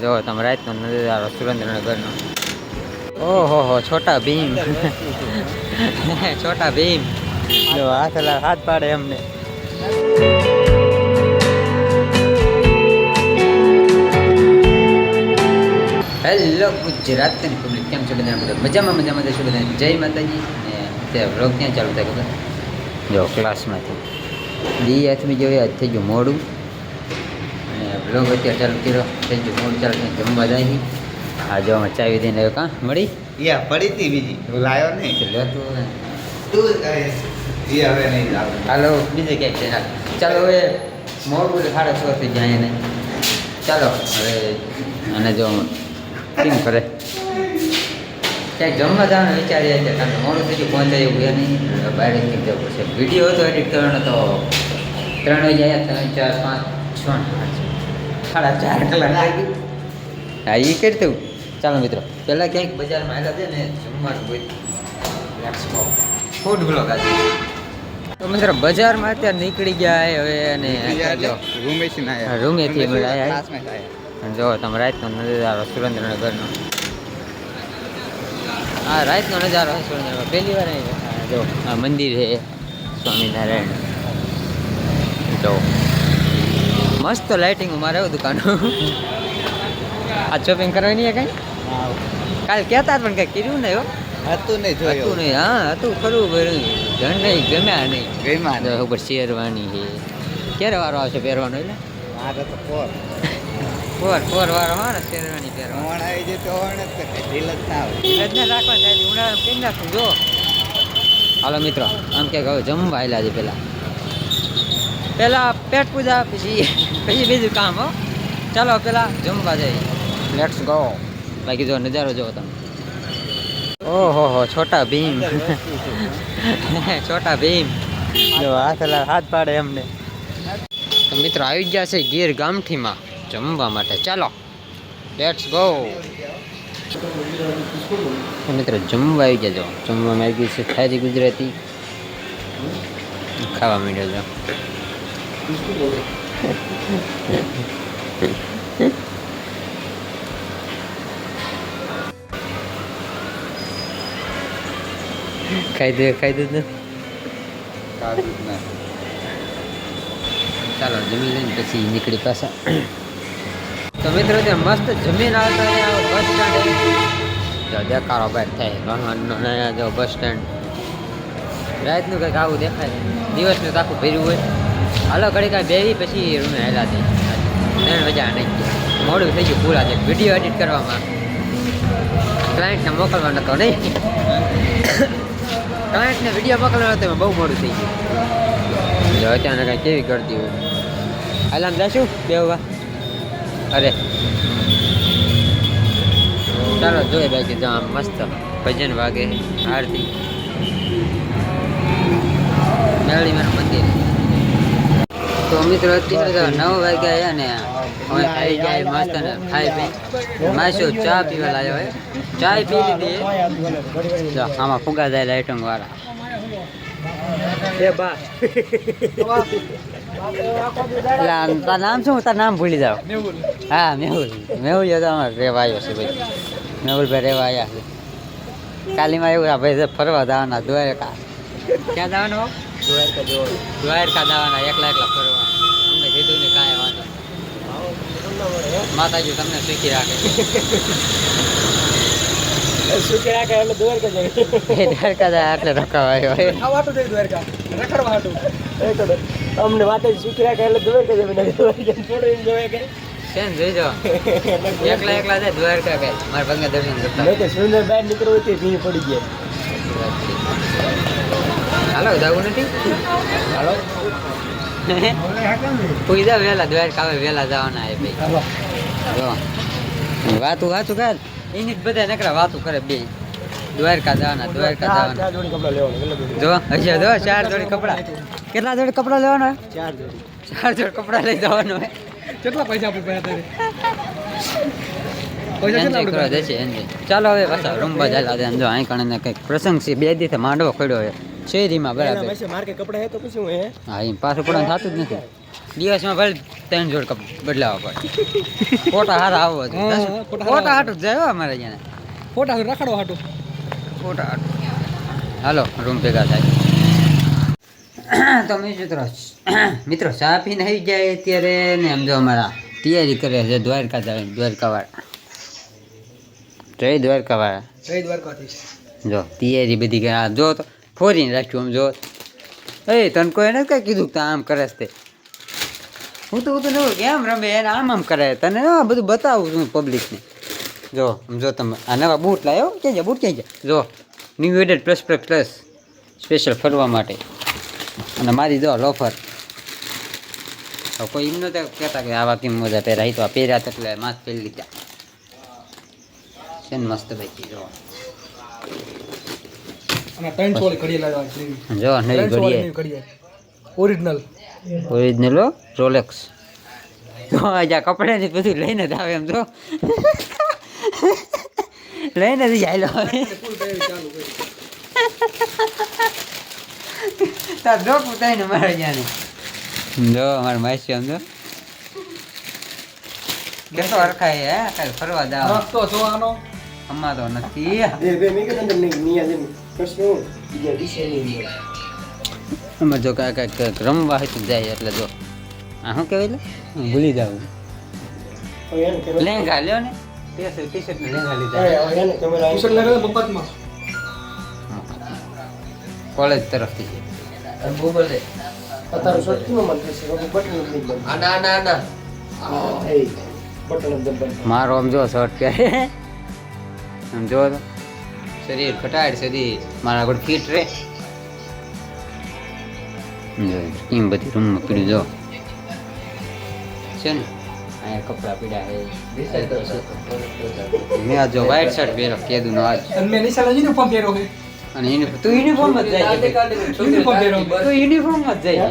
જો, તમે રાતનો નજારો સુરેન્દ્રનગરનો. ઓહો, હો, છોટા ભીમ. છોટા ભીમ. જો, હાથ હલા- હાથ પાડે એમને. હેલો ગુજરાતની પબ્લિક કેમ છો બધા બધા મજામાં મજામાં? જશો બધા જય માતાજી. ને તે વ્લોગ ક્યાં ચાલુ થાય ખબર? જો ક્લાસમાંથી દી હાથમાં જોઈએ આજ થઈ ગયું મોડું. વ્લોગ અત્યારે ચાલુ કર્યો. થઈ મોડું ચાલુ જમવા જાય આ જો ચાવી દઈને આવ્યો. કાં? મળી? યા પડી હતી બીજી. હું લાયો નહીં. લેતું. તું હવે. નહીં હાલો બીજે ક્યાંક છે? ચાલો હવે મોડું સાડા છ થઈ જાય એને. ચાલો હવે અને જો કેમ કરે? ક્યાંક જમવા જવાનું વિચારીએ છીએ કારણ કે મોડું ગયું પહોંચાય એવું એ નહીં. બહાર કંઈક જવું પડશે વીડિયો હતો એડિટ કરવાનો તો ત્રણ વાગે આવ્યા ત્રણ ચાર પાંચ છ આઠ. સાડા ચાર કલાક લાગી. હા એ કરી દઉં. ચાલો મિત્રો પહેલાં ક્યાંક બજારમાં આવ્યા છે ને જમવાનું હોય. ફૂડ બ્લોગ આજે. તો મિત્રો બજારમાં અત્યારે નીકળી ગયા હવે અને રૂમેથી અમે જો તમે રાતનો નજારો સુરેન્દ્રનગરનો હા રાતનો નજારો છે સુરેન્દ્રનગર પહેલી વાર જો આ મંદિર છે સ્વામિનારાયણ. જો. મસ્ત લાઇટિંગ મારે એવું દુકાનો આ શોપિંગ કરવાની કઈ? કાલ કહેતા પણ કઈ કર્યું નહીં હો. હતું નહીં હતું જોયું નહીં હા હતું ખરું ભર્યું જણ નહીં ગમ્યા નહીં. ગમ્યા નહીં. ઉપર શેરવાની છે. ક્યારે વારો આવશે પહેરવાનો એટલે? મારે તો ફોર ફોર ફોર હા ને શેરવાની પહેરવાનો. મોણ આવી જાય તો ઓણ જ ઢીલ જ ના આવે. ઢીલ જ ને રાખવાનું થાય કેમ નાખું જો. હાલો મિત્રો આમ કે હવે જમવા આવેલા છે પેલા પેલા પેટ પૂજા, પછી પછી બીજું કામ, હો. ચાલો, પેલા જમવા જઈએ. લેટ્સ ગો બાકી જો નજારો જોવો તમે. ઓહો, હો, છોટા ભીમ. છોટા ભીમ. જો, હાથ હલા- હાથ પાડે એમને. તો મિત્રો, આવી ગયા છે ગીર ગામઠીમાં જમવા માટે. ચાલો લેટ્સ ગો તો મિત્રો, જમવા આવી જજો જમવામાં આવી ગયું છે થાળી ગુજરાતી. ખાવા માંડ્યો છો ખાઈ દે ખાઈ દે ને ચાલો જમી લઈને પછી નીકળી પાછા. તો મિત્રો, ત્યાં મસ્ત જમીન આવતા બસ સ્ટેન્ડ દેખાડો બહાર થાય. જો બસ સ્ટેન્ડ રાતનું કંઈક આવું દેખાય. દિવસનું આખું ભર્યું હોય. હાલો કાંઈ બેવી પછી રૂમે હેલા થઈ ત્રણ મજા નહીં મોડું થઈ ગયું પૂરા છે વીડિયો એડિટ કરવામાં. ક્લાયન્ટને મોકલવાનો હતો નહીં. ક્લાયન્ટને વીડિયો મોકલવાનો હતો એમાં બહુ મોડું થઈ ગયું. અત્યારે કાંઈ કેવી કરતી હોય. હાલ, આમ જાશું? બેવવા અરે. ચાલો, જોઈએ બાકી તો આમ મસ્ત ભજન વાગે, આરતી. મેળીમાં મંદિર. તો મિત્રો અત્યારે નવ વાગ્યા ને હવે ખાઈ જાય મસ્ત ખાઈ પી. માસો ચા પીવા લાવ્યો હોય ચા પી લીધી આમાં ફુગા જાય લાઇટંગ વાળા. તારું નામ શું? તાર નામ ભૂલી જાઓ. હા, મેહુલ. મેહુલ તો અમારે રેવા આવ્યો છે ભાઈ. મેહુલભાઈ રેવા આવ્યા છે. કાલીમાં એવું ભાઈ ફરવા જવાના દ્વારકા. ક્યાં જવાનું દ્વારકા જવાના. એકલા એકલા ફરવા. અમને કીધું ને કાંઈ વાંધો માતાજી તમને સુખી રાખે. સુખી રાખે એટલે દ્વારકા જાય. દ્વારકા જાય હોય ખાવાટું દ્વારકા. અમને વાતે સુખી રાખે એટલે દ્વારકા જાય. બધા દ્વારકા થોડું એમ જોવે કે. જોઈજો. એકલા એકલા જાય દ્વારકા કઈ મારા ભંગા દર્શન કરતા સુંદર બહાર નીકળવું તે ભીડ પડી ગયા. હાલો જવું નથી? હાલો. કોઈ જા વહેલા દ્વારકા આવે વહેલા જવાના એ ભાઈ. વાતું વાતું કર. એની જ બધા નકરા વાતું કરે બે. દ્વારકા જવાના દ્વારકા જવાના. જો હજી જો ચાર જોડી કપડા. કેટલા જોડી કપડા લેવાના? ચાર જોડી. ચાર જોડી કપડા લઈ જવાનું હોય. કેટલા પૈસા આપું પડ્યા તારે ચાલો હવે પાછા રૂમ બધા જો અહીં કણે કંઈક પ્રસંગ છે બે દિવસે માંડવો ખડ્યો છે શેરીમાં બરાબર. માર્કે કપડા હે તો પછી હું હે? હા એમ પાછું પડવાનું થતું જ નથી. દિવસમાં ભલે ત્રણ જોડ કપ બદલાવવા પડે. ફોટા હારા આવો ફોટા હાટું જાય અમારે અહીંયા ફોટા રખડો હાટું. ફોટા હાટું. હાલો રૂમ ભેગા થાય. તો મિત્રો મિત્રો ચા પીને આવી જાય અત્યારે ને એમ જો અમારા તૈયારી કરે છે દ્વારકા જાય દ્વારકાવાળા. જય દ્વારકાવાળા. જય દ્વારકાથી જો તૈયારી બધી આ જો તો ફોરીને રાખ્યું આમ જો. એ, તને કોઈ એને કઈ કીધું તો તું આમ કરે તે? હું તો હું તો નવું કેમ રમે, એને આમ આમ કરે તને આ બધું બતાવું છું પબ્લિકને જો જો તમે, આ નવા બૂટ લાવ્યો? ક્યાં જાય બૂટ ક્યાં જાય જો new added plus plus plus special ફરવા માટે. અને મારી દો લોફર કોઈ એમ નતા કહેતા કે આવા કેમ મજા પહેરાય? તો આ પહેર્યા એટલે માસ્ક પહેરી લીધા છે મસ્ત ભાઈ જો. અને ત્રણ ચોળી ઘડી જો નવી ઓરિજિનલ ઓરિજિનલ રોલેક્સ તો કપડાની કપડે બધું લઈને જ આવે એમ તો લઈને જ જાય તાર જો પૂતાઈને મારે જ્યાં જો અમારે માસી આમ જો. કેટલો હરખાય હે કાલ ફરવા જાવ તો જોવાનો. અમારો તો નથી. પ્રશ્ન બીજા વિષયની અંદર. અમારે જો કાંઈક કાંઈક રમવા હતું જાય એટલે જો. આ શું કહેવાય લે? હું ભૂલી જાઉં. લેંગા લ્યો ને. ટી શર્ટ ને લેંગા લીધા. કોલેજ તરફથી. ગૂગલે અત્યારે શર્ટ કેવો થશે હવે બટન બંધ. ના આના આના બટન બંધ. મારો આમ જો શર્ટ કે આમ જો તો. શરીર ઘટાડ શરીર. મારા આગળ ફિટ રહે. કેમ બધી રૂમમાં પીડ્યું જો. છે ને? અહીંયા કપડા પીડા છે. મેં આ જો વ્હાઈટ શર્ટ પહેરો કેદું નો આજ. મેં નિશાળ યુનિફોર્મ પહેરો અને યુનિફોર્મ તું યુનિફોર્મ જ જાય યુનિફોર્મ પહેરો તું યુનિફોર્મ જ જાય.